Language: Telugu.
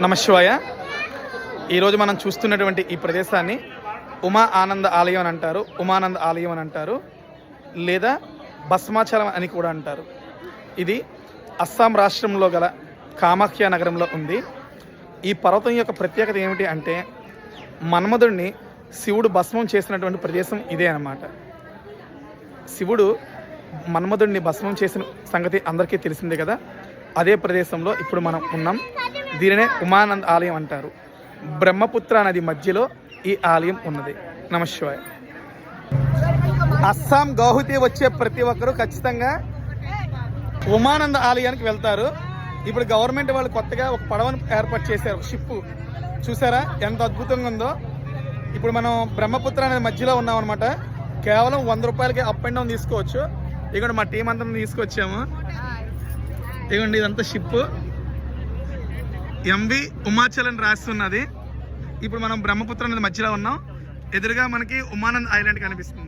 నమశివాయ. ఈరోజు మనం చూస్తున్నటువంటి ఈ ప్రదేశాన్ని ఉమా ఆనంద ఆలయం అని అంటారు ఉమానంద ఆలయం అని అంటారు లేదా భస్మాచలం అని కూడా అంటారు. ఇది అస్సాం రాష్ట్రంలో గల కామాఖ్య నగరంలో ఉంది. ఈ పర్వతం యొక్క ప్రత్యేకత ఏమిటి అంటే మన్మధుడిని శివుడు భస్మం చేసినటువంటి ప్రదేశం ఇదే అన్నమాట. శివుడు మన్మధుడిని భస్మం చేసిన సంగతి అందరికీ తెలిసిందే కదా? అదే ప్రదేశంలో ఇప్పుడు మనం ఉన్నాం. దీనినే ఉమానంద్ ఆలయం అంటారు. బ్రహ్మపుత్ర నది మధ్యలో ఈ ఆలయం ఉన్నది. నమశివాయ. అస్సాం గౌహతి వచ్చే ప్రతి ఒక్కరూ ఖచ్చితంగా ఉమానంద ఆలయానికి వెళ్తారు. ఇప్పుడు గవర్నమెంట్ వాళ్ళు కొత్తగా ఒక పడవను ఏర్పాటు చేశారు. షిప్ చూసారా? ఎంత అద్భుతంగా ఉందో. ఇప్పుడు మనం బ్రహ్మపుత్ర అనేది మధ్యలో ఉన్నాం అనమాట కేవలం వంద రూపాయలకి అప్ అండ్ డౌన్ తీసుకోవచ్చు. ఇక్కడ మా టీం అంతా తీసుకొచ్చాము. ఇదిగోండి ఇదంతా షిప్ ఎంవి ఉమాచల్ అని రాస్తున్నది. ఇప్పుడు మనం బ్రహ్మపుత్ర అనేది మధ్యలో ఉన్నాం. ఎదురుగా మనకి ఉమానంద్ ఐలాండ్ కనిపిస్తుంది.